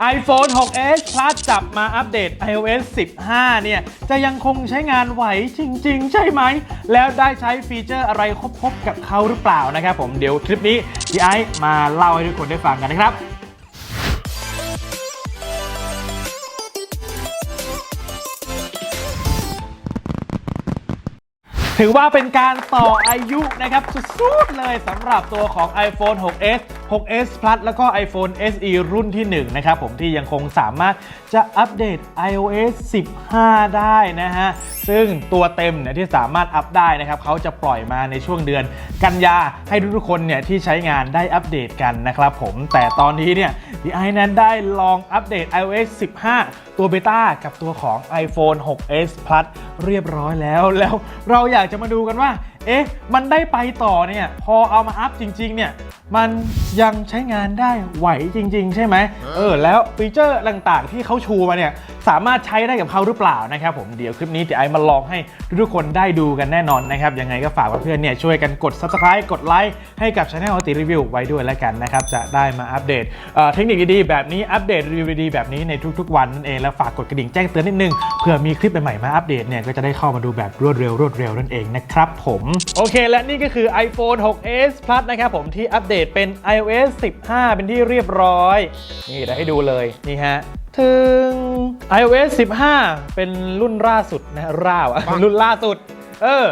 iPhone 6s Plus จับมาอัปเดต iOS 15 เนี่ย จะยังคงใช้งานไหวจริง ๆ ใช่ไหม แล้วได้ใช้ฟีเจอร์อะไรครบ ๆ กับเขาหรือเปล่านะครับผมเดี๋ยวคลิปนี้พี่ไอซ์มาเล่าให้ทุกคนได้ฟังกันนะครับถือว่าเป็นการต่ออายุนะครับสุดๆเลยสำหรับตัวของ iPhone 6s 6s Plus แล้วก็ iPhone SE รุ่นที่ 1 นะครับผมที่ยังคงสามารถจะอัปเดต iOS 15 ได้นะฮะ ซึ่งตัวเต็มเนี่ยที่สามารถอัปได้นะครับเขาจะปล่อยมาในช่วงเดือนกันยาให้ทุกๆคนเนี่ยที่ใช้งานได้อัปเดตกันนะครับผมแต่ตอนนี้เนี่ยดีไอนั้นได้ลองอัปเดต iOS 15 ตัวเบต้ากับตัวของ iPhone 6s Plus เรียบร้อยแล้วแล้วเราอยากจะมาดูกันว่าเอ๊ะ มันได้ไปต่อเนี่ย พอเอามาอัพจริง ๆ เนี่ย มันยังใช้งานได้ไหวจริง ๆ ใช่ไหม เออ แล้วฟีเจอร์ต่างๆ ที่เขาชูมาเนี่ย สามารถใช้ได้กับเขาหรือเปล่านะครับผม เดี๋ยวคลิปนี้เดี๋ยวไอ้มาลองให้ทุกๆคนได้ดูกันแน่นอนนะครับ ยังไงก็ฝากเพื่อนๆเนี่ยช่วยกันกด subscribe กดไลค์ให้กับช anel ติรีวิวไว้ด้วยแล้วกันนะครับ จะได้มาอัปเดตเอ่อเทคนิคดีๆแบบนี้ อัปเดตรีวิวดีๆแบบนี้ในทุกๆ วันนั่นเอง แล้วฝากกดกระดิ่งแจ้งเตือนนิดนึง เผื่อมีคลิปใหม่ๆมาอัปเดตเนี่ย ก็จะได้เข้ามาดูแบบรวดเร็วรวดเร็วนั่นเองนะครับผมโอเค และนี่ก็คือ iPhone 6s Plus นะครับผมที่อัปเดตเป็น iOS 15 เป็นที่เรียบร้อย นี่เดี๋ยวให้ดูเลย นี่ฮะ ถึง iOS 15 เป็นรุ่นล่าสุดนะร่าวอะรุ่นล่าสุด เออ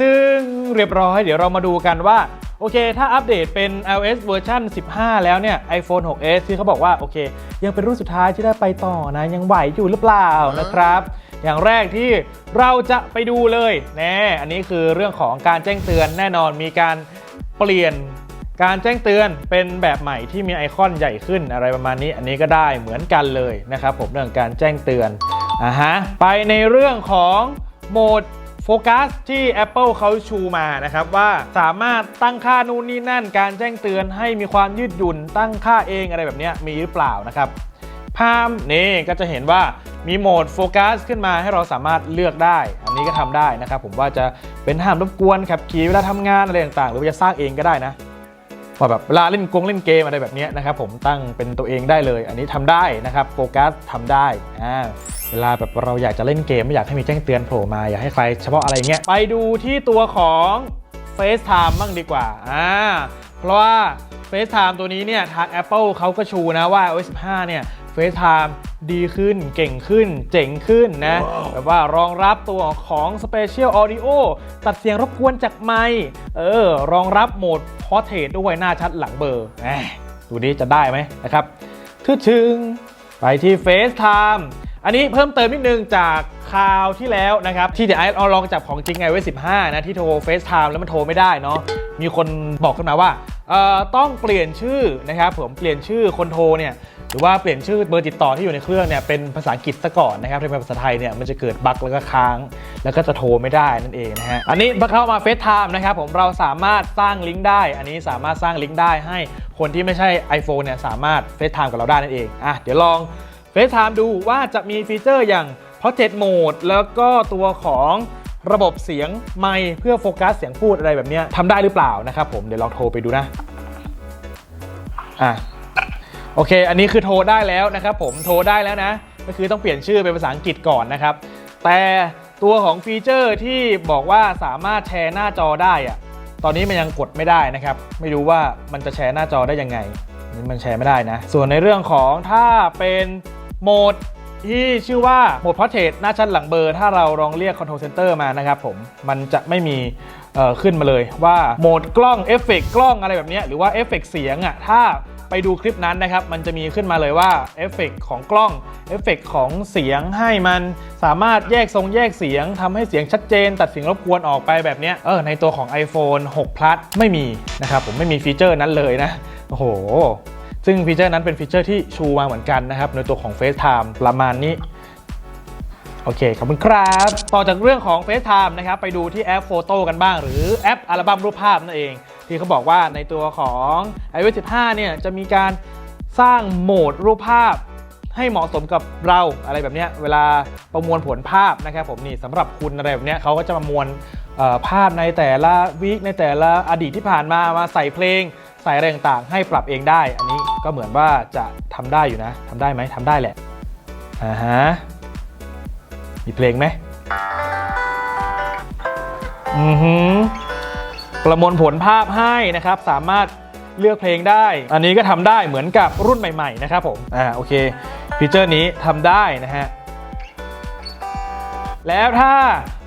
ซึ่งเรียบร้อย เดี๋ยวเรามาดูกันว่าโอเค ถ้าอัปเดตเป็น iOS เวอร์ชัน15 แล้วเนี่ย iPhone 6s ที่เขาบอกว่า โอเค ยังเป็นรุ่นสุดท้ายที่ได้ไปต่อนะ ยังไหวอยู่หรือเปล่านะครับ อย่างแรกที่เราจะไปดูเลยแน่อันนี้คือเรื่องของการแจ้งเตือนแน่นอนมีการเปลี่ยนการแจ้งเตือนเป็นแบบใหม่ที่มีไอคอนใหญ่ขึ้นอะไรประมาณนี้ อันนี้ก็ได้เหมือนกันเลยนะครับผมเรื่องการแจ้งเตือนอ่าฮะไปในเรื่องของโหมดโฟกัสที่ Apple เขาชูมานะครับว่าสามารถตั้งค่านู่นนี่นั่น การแจ้งเตือนให้มีความยืดหยุ่นตั้งค่าเองอะไรแบบนี้มีหรือเปล่านะครับพามนี่ก็จะเห็นว่า มีโหมดโฟกัสขึ้นมาให้เราสามารถเลือกได้ อันนี้ก็ทำได้นะครับผมว่าจะเป็นห้ามรบกวนขับขี่เวลาทำงานอะไรต่างๆ หรือว่าจะสร้างเองก็ได้นะว่าแบบเวลาเล่นกงเล่นเกมอะไรแบบนี้นะครับผมตั้งเป็นตัวเองได้เลย อันนี้ทำได้นะครับโฟกัสทำได้อ่าเวลาแบบเราอยากจะเล่นเกมไม่อยากให้มีแจ้งเตือนโผล่มาอยากให้ใครเฉพาะอะไรเงี้ยไปดูที่ตัวของ FaceTime บ้างดีกว่าอ่าเพราะว่า FaceTime ตัวนี้เนี่ยทาง Apple เขาก็ชูนะว่า iOS 15 เนี่ย FaceTime ดีขึ้นเก่งขึ้น เจ๋งขึ้นนะแบบว่ารองรับตัวของ Special Audio ตัดเสียงรบกวนจากไมค์เออ รองรับโหมด Portrait ด้วยหน้าชัดหลังเบลอร์แหมดูนี้จะได้ไหมนะครับทึดถึงไปที่ FaceTime อันนี้เพิ่มเติมนิดนึงจากคราวที่แล้วนะครับ ที่เดี๋ยวไอเอาลองจับของจริงไงไว้ 15 นะ ที่โทร FaceTime แล้วมันโทรไม่ได้เนาะ มีคนบอกขึ้นมาว่าต้องเปลี่ยนชื่อนะครับผมเปลี่ยนชื่อคนโทรเนี่ยหรือว่าเปลี่ยนชื่อเบอร์ติดต่อที่อยู่ในเครื่องเนี่ยเป็นภาษาอังกฤษซะก่อนนะครับถ้าเป็นภาษาไทยเนี่ยมันจะเกิดบั๊กแล้วก็ค้าง แล้วก็จะโทรไม่ได้นั่นเองนะฮะอันนี้พอเข้ามาเฟซไทม์นะครับผมเราสามารถสร้างลิงก์ได้ อันนี้สามารถสร้างลิงก์ได้ให้คนที่ไม่ใช่ iPhone เนี่ยสามารถเฟซไทม์กับเราได้นั่นเองอะเดี๋ยวลองเฟซไทม์ดูว่าจะมีฟีเจอร์อย่าง Portrait Mode แล้วก็ตัวของ ระบบเสียงไมค์เพื่อโฟกัสเสียงพูดอะไรแบบนี้ทำได้หรือเปล่านะครับผมเดี๋ยวลองโทรไปดูนะอะโอเค อันนี้คือโทรได้แล้วนะครับผมโทรได้แล้วนะ ก็คือต้องเปลี่ยนชื่อเป็นภาษาอังกฤษก่อนนะครับ แต่ตัวของฟีเจอร์ที่บอกว่าสามารถแชร์หน้าจอได้อะตอนนี้มันยังกดไม่ได้นะครับ ไม่รู้ว่ามันจะแชร์หน้าจอได้ยังไงนี่มันแชร์ไม่ได้นะ ส่วนในเรื่องของถ้าเป็นโหมด ที่ชื่อว่าโหมด Portrait หน้าชัดหลังเบอร์ ถ้าเราลองเรียก Control Center มานะครับผมมันจะไม่มีขึ้นมาเลยว่าโหมดกล้องเอฟเฟกต์กล้องอะไรแบบนี้หรือว่าเอฟเฟกต์เสียงอะถ้าไปดูคลิปนั้นนะครับ มันจะมีขึ้นมาเลยว่าเอฟเฟกต์ของกล้องเอฟเฟกต์ของเสียงให้มันสามารถแยกทรงแยกเสียงทำให้เสียงชัดเจน ตัดเสียงรบกวนออกไปแบบนี้เออในตัวของ iPhone 6 Plus ไม่มีนะครับผมไม่มีฟีเจอร์นั้นเลยนะ โอ้โห ซึ่งฟีเจอร์นั้นเป็นฟีเจอร์ที่ชูมาเหมือนกันนะครับ ในตัวของ FaceTime ประมาณนี้ โอเค ขอบคุณครับ ต่อจากเรื่องของ FaceTime นะครับ ไปดูที่แอปโฟโต้กันบ้าง หรือแอปอัลบั้มรูปภาพนั่นเอง ที่เขาบอกว่าในตัวของ iOS 15 เนี่ยจะมีการสร้างโหมดรูปภาพให้เหมาะสมกับเราอะไรแบบนี้เวลาประมวลผลภาพนะครับผมนี่สำหรับคุณอะไรแบบนี้เขาก็จะประมวลภาพในแต่ละวีคในแต่ละอดีตที่ผ่านมามาใส่เพลง ใส่อะไรต่างๆให้ปรับเองได้ อันนี้ก็เหมือนว่าจะทำได้อยู่นะทำได้ไหมทำได้แหละอ่าฮะมีเพลงไหมอือหือประมวลผลภาพให้นะครับ สามารถเลือกเพลงได้ อันนี้ก็ทำได้เหมือนกับรุ่นใหม่ ๆ นะครับผมอ่าโอเคฟีเจอร์นี้ทำได้นะฮะ แล้วถ้า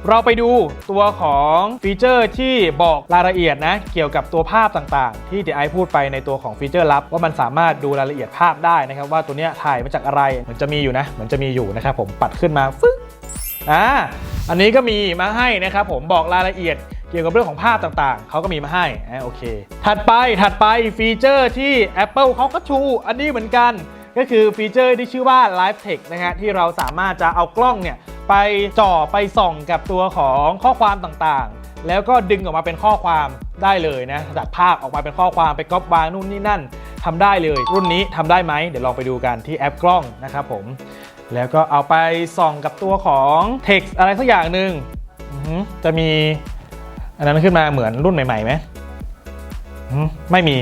เราไปดูตัวของฟีเจอร์ที่บอกรายละเอียดนะ เกี่ยวกับตัวภาพต่างๆ ที่ดีไอพูดไปในตัวของฟีเจอร์ลับ ว่ามันสามารถดูรายละเอียดภาพได้นะครับ ว่าตัวเนี้ยถ่ายมาจากอะไรเหมือนจะมีอยู่นะเหมือนจะมีอยู่นะครับผมปัดขึ้นมาฟึ๊บอ่าอันนี้ก็มีมาให้นะครับผมบอกรายละเอียดเกี่ยวกับเรื่องของภาพต่างๆ เขาก็มีมาให้อ่าโอเค ถัดไปถัดไปฟีเจอร์ที่ Apple เขาก็ชู อันนี้เหมือนกัน ก็คือฟีเจอร์ที่ชื่อว่า Live Text นะฮะที่เราสามารถจะเอากล้องเนี่ย ไปจ่อไปส่องกับตัวของข้อความต่างๆ แล้วก็ดึงออกมาเป็นข้อความได้เลยนะจากภาพออกมาเป็นข้อความไปก๊อปวางนู่นนี่นั่นทำได้เลย รุ่นนี้ทำได้ไหมเดี๋ยวลองไปดูกันที่แอปกล้องนะครับผม แล้วก็เอาไปส่องกับตัวของ text อะไรสักอย่างหนึ่งจะมีอันนั้นขึ้นมาเหมือนรุ่นใหม่ๆไหมไม่มี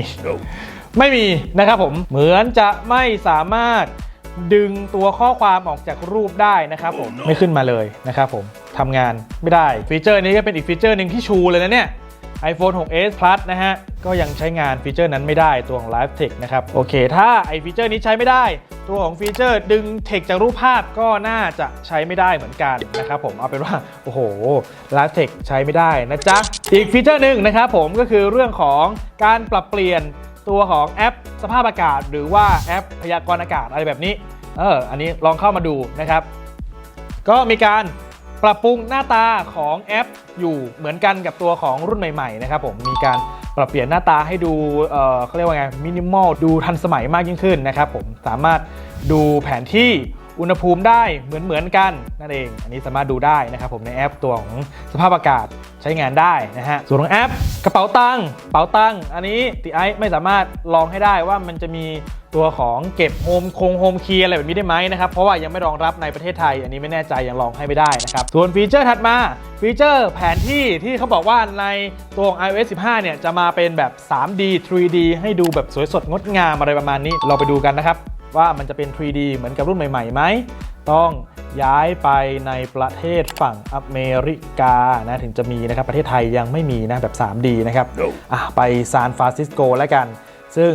ไม่มีนะครับผม เหมือนจะไม่สามารถ ดึงตัวข้อความออกจากรูปได้นะครับผมไม่ขึ้นมาเลยนะครับผมทำงานไม่ได้ฟีเจอร์นี้ก็เป็นอีกฟีเจอร์หนึ่งที่ชูเลยนะเนี่ย iPhone 6s Plus นะฮะ ก็ยังใช้งานฟีเจอร์นั้นไม่ได้ตัวของ Live Text นะครับ โอเค ถ้าไอฟีเจอร์นี้ใช้ไม่ได้ ตัวของฟีเจอร์ดึง text จากรูปภาพก็น่าจะใช้ไม่ได้เหมือนกันนะครับผมเอาเป็นว่า โอ้โห Live Text ใช้ไม่ได้นะจ๊ะ อีกฟีเจอร์หนึ่งนะครับผมก็คือเรื่องของการปรับเปลี่ยน ตัวของแอปสภาพอากาศ หรือว่าแอปพยากรณ์อากาศอะไรแบบนี้ เออ อันนี้ลองเข้ามาดูนะครับ ก็มีการปรับปรุงหน้าตาของแอปอยู่เหมือนกันกับตัวของรุ่นใหม่ๆนะครับผมมีการปรับเปลี่ยนหน้าตาให้ดูเออเขาเรียกว่าไงมินิมอลดูทันสมัยมากยิ่งขึ้นนะครับผมสามารถดูแผนที่ อุณหภูมิได้เหมือนเหมือนๆกันนั่นเอง อันนี้สามารถดูได้นะครับผมในแอปตัวของสภาพอากาศใช้งานได้นะฮะส่วนของแอป กระเป๋าตังค์กระเป๋าตังค์อันนี้ติไอไม่สามารถลองให้ได้ว่ามันจะมีตัวของเก็บโฮมคงโฮมเคีย์อะไรแบบนี้ได้ไหมนะครับเพราะว่ายังไม่รองรับในประเทศไทย อันนี้ไม่แน่ใจยังลองให้ไม่ได้นะครับส่วนฟีเจอร์ถัดมาฟีเจอร์แผนที่ที่เขาบอกว่าในตัวของ iOS 15 เนี่ยจะมาเป็นแบบ 3D 3D ให้ดูแบบสวยสดงดงามอะไรประมาณนี้ เราไปดูกันนะครับ ว่ามันจะเป็น 3D เหมือนกับรุ่นใหม่ๆไหม ต้องย้ายไปในประเทศฝั่งอเมริกานะถึงจะมีนะครับ ประเทศไทยยังไม่มีนะแบบ 3D นะครับอะไปซานฟรานซิสโกแล้วกัน ซึ่ง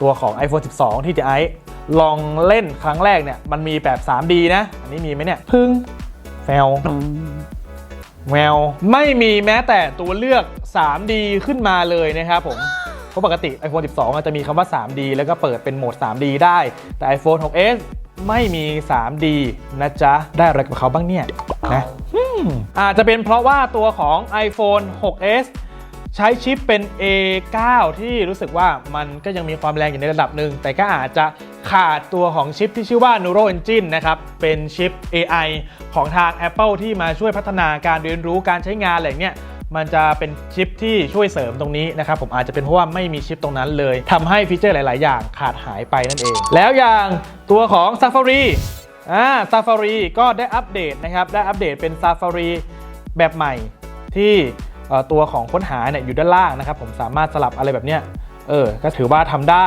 ตัวของ iPhone 12 ที่จะไอลองเล่นครั้งแรกเนี่ยมันมีแบบ 3D นะ อันนี้มีไหมเนี่ยพึ่งแฟลแววไม่มีแม้แต่ตัวเลือก 3D ขึ้นมาเลยนะครับผม เพราะปกติ iPhone 12 อาจจะมีคำว่า 3D แล้วก็เปิดเป็นโหมด 3D ได้ แต่ iPhone 6s ไม่มี 3D นะจ๊ะ ได้อะไรกับเขาบ้างเนี่ยนะอืมอาจจะเป็นเพราะว่าตัวของ iPhone 6s ใช้ชิปเป็น A9 ที่รู้สึกว่ามันก็ยังมีความแรงอยู่ในระดับหนึ่ง แต่ก็อาจจะขาดตัวของชิปที่ชื่อว่า Neural Engine นะครับ เป็นชิป AI ของทาง Apple ที่มาช่วยพัฒนาการเรียนรู้การใช้งานอะไรอย่างเนี้ย มันจะเป็นชิปที่ช่วยเสริมตรงนี้นะครับผมอาจจะเป็นเพราะว่าไม่มีชิปตรงนั้นเลยทำให้ฟีเจอร์หลาย ๆ อย่างขาดหายไปนั่นเอง แล้วอย่างตัวของ Safari อ่า Safari ก็ได้อัปเดตนะครับ ได้อัปเดตเป็น Safari แบบใหม่ที่ตัวของค้นหาเนี่ยอยู่ด้านล่างนะครับ ผมสามารถสลับอะไรแบบเนี้ยเออ ก็ถือว่าทำได้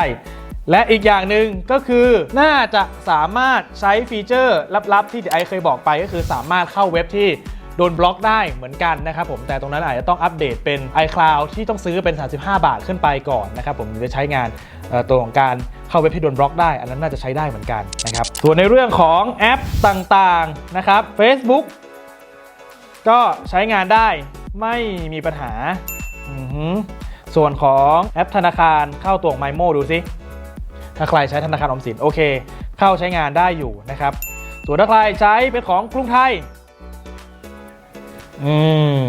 และอีกอย่างหนึ่งก็คือน่าจะสามารถใช้ฟีเจอร์ลับ ๆ ที่ไอเคยบอกไปก็คือสามารถเข้าเว็บที่ โดนบล็อกได้เหมือนกันนะครับผมแต่ตรงนั้นอาจจะต้องอัปเดตเป็น iCloud ที่ต้องซื้อเป็น 35 บาทขึ้นไปก่อนนะครับผมถึงจะใช้งานตัวของการเข้าเว็บที่โดนบล็อกได้ อันนั้นน่าจะใช้ได้เหมือนกันนะครับส่วนในเรื่องของแอปต่างๆนะครับ Facebook ก็ใช้งานได้ไม่มีปัญหา ส่วนของแอปธนาคารเข้าตัวของ MyMo ดูสิถ้าใครใช้ธนาคารออมสินโอเค เข้าใช้งานได้อยู่นะครับ ส่วนถ้าใครใช้เป็นของกรุงไทย อืม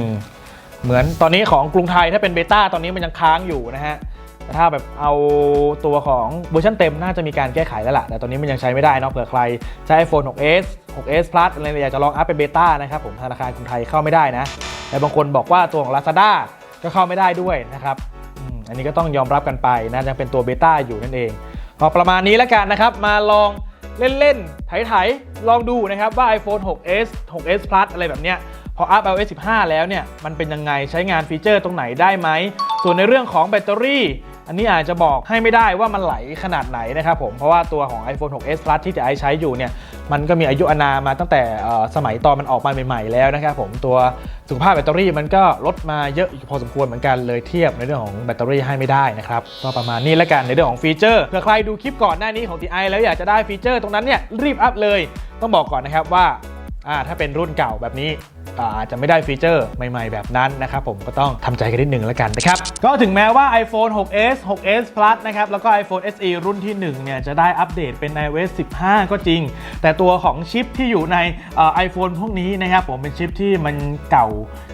เหมือนตอนนี้ของกรุงไทยถ้าเป็นเบต้าตอนนี้มันยังค้างอยู่นะฮะแต่ถ้าแบบเอาตัวของเวอร์ชันเต็มน่าจะมีการแก้ไขแล้วล่ะ แต่ตอนนี้มันยังใช้ไม่ได้เนาะเผื่อใครใช้ iPhone 6s 6s Plus อะไรอยากจะลองอัพเป็นเบต้านะครับผมธนาคารกรุงไทยเข้าไม่ได้นะแต่บางคนบอกว่าตัวของ Lazada ก็เข้าไม่ได้ด้วยนะครับอันนี้ก็ต้องยอมรับกันไปนะยังเป็นตัวเบต้าอยู่นั่นเองก็ประมาณนี้แล้วกันนะครับมาลองเล่นๆไถๆลองดูนะครับว่า iPhone 6s 6s Plus อะไรแบบเนี้ย พออัพ iOS 15 แล้วเนี่ย มันเป็นยังไงใช้งานฟีเจอร์ตรงไหนได้ไหม ส่วนในเรื่องของแบตเตอรี่ อันนี้อาจจะบอกให้ไม่ได้ว่ามันไหลขนาดไหนนะครับผม เพราะว่าตัวของ iPhone 6s Plus ที่จะไอใช้อยู่เนี่ย มันก็มีอายุอนามาตั้งแต่สมัยตอนมันออกมาใหม่ๆแล้วนะครับผมตัวสุขภาพแบตเตอรี่มันก็ลดมาเยอะอพอสมควรเหมือนกันเลยเทียบในเรื่องของแบตเตอรี่ให้ไม่ได้นะครับก็ประมาณนี้แล้วกันในเรื่องของฟีเจอร์เผื่อใครดูคลิปก่อนหน้านี้ของ TI แล้วอยากจะได้ฟีเจอร์ตรงนั้นเนี่ยรีบอัพเลย ต้องบอกก่อนนะครับว่าอ่าถ้าเป็นรุ่นเก่าแบบนี้อาจจะไม่ได้ฟีเจอร์ใหม่ๆ แบบนั้นนะครับผมก็ต้องทำใจกันนิดนึงแล้วกันนะครับ ก็ถึงแม้ว่า iPhone 6s 6s Plus นะครับ แล้วก็ iPhone SE รุ่นที่ 1 เนี่ย จะได้อัปเดตเป็น iOS 15 ก็จริง แต่ตัวของชิปที่อยู่ในไอโฟนพวกนี้นะครับผมเป็นชิปที่มันเก่า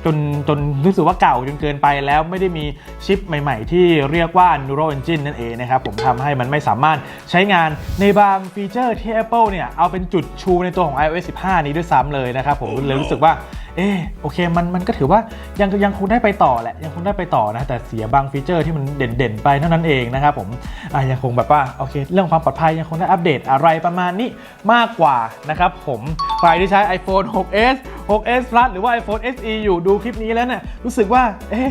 จนจนรู้สึกว่าเก่าจนเกินไปแล้วไม่ได้มีชิปใหม่ๆ ที่เรียกว่า Neural Engine นั่นเองนะครับผมทำให้มันไม่สามารถใช้งานในบางฟีเจอร์ที่ Apple เนี่ยเอาเป็นจุดชูในตัวของ iOS 15 นี้ด้วยซ้ำเลยนะครับผมเลยรู้สึกว่า เออโอเคมันมันก็ถือว่ายังยังคงได้ไปต่อแหละยังคงได้ไปต่อนะแต่เสียบางฟีเจอร์ที่มันเด่นๆ ไปเท่านั้นเองนะครับผมอะยังคงแบบว่าโอเค เรื่องความปลอดภัยยังคงได้อัปเดตอะไรประมาณนี้มากกว่านะครับผมใครที่ใช้ iPhone 6s 6s Plus หรือว่า iPhone SE อยู่ดูคลิปนี้แล้วเนี่ยรู้สึกว่าเอ๊ะ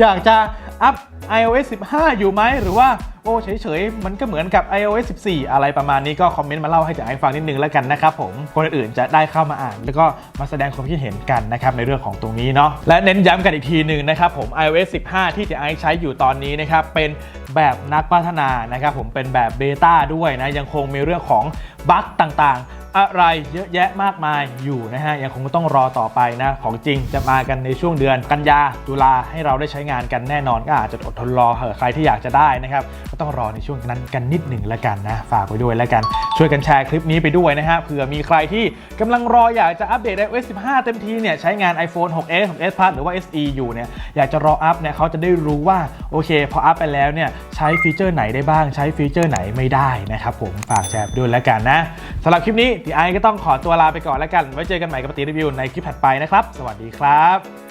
อยากจะ อัพ iOS 15 อยู่ไหมหรือว่าโอ้เฉยๆ มันก็เหมือนกับ iOS 14 อะไรประมาณนี้ก็คอมเมนต์มาเล่าให้จาไอ้ฟังนิดนึงแล้วกันนะครับผม คนอื่นๆจะได้เข้ามาอ่าน แล้วก็มาแสดงความคิดเห็นกันนะครับในเรื่องของตรงนี้เนาะและเน้นย้ำกันอีกทีหนึ่งนะครับผม iOS 15 ที่จะไอใช้อยู่ตอนนี้นะครับเป็นแบบนักพัฒนานะครับผมเป็นแบบเบต้าด้วยนะยังคงมีเรื่องของบั๊กต่างๆ อะไรเยอะแยะมากมายอยู่นะฮะยังคงต้องรอต่อไปนะ ของจริงจะมากันในช่วงเดือนกันยาตุลาให้เราได้ใช้งานกันแน่นอนก็อาจจะอดทนรอเหอะใครที่อยากจะได้นะครับก็ต้องรอในช่วงนั้นกันนิดหนึ่งแล้วกันนะ ฝากไว้ด้วยแล้วกัน ช่วยกันแชร์คลิปนี้ไปด้วยนะฮะเผื่อมีใครที่กำลังรออยากจะอัปเดต iOS 15 เต็มทีเนี่ยใช้งาน iPhone 6s 6s Plus หรือว่า SE อยู่เนี่ยอยากจะรออัพเนี่ยเขาจะได้รู้ว่าโอเค พออัพไปแล้วเนี่ยใช้ฟีเจอร์ไหนได้บ้าง ใช้ฟีเจอร์ไหนไม่ได้นะครับผมฝากแชร์ไปด้วยแล้วกันนะสำหรับคลิปนี้ไอก็ต้องขอตัวลาไปก่อนแล้วกัน ไว้เจอกันใหม่กับปฏิรีวิวในคลิปถัดไปนะครับ สวัสดีครับ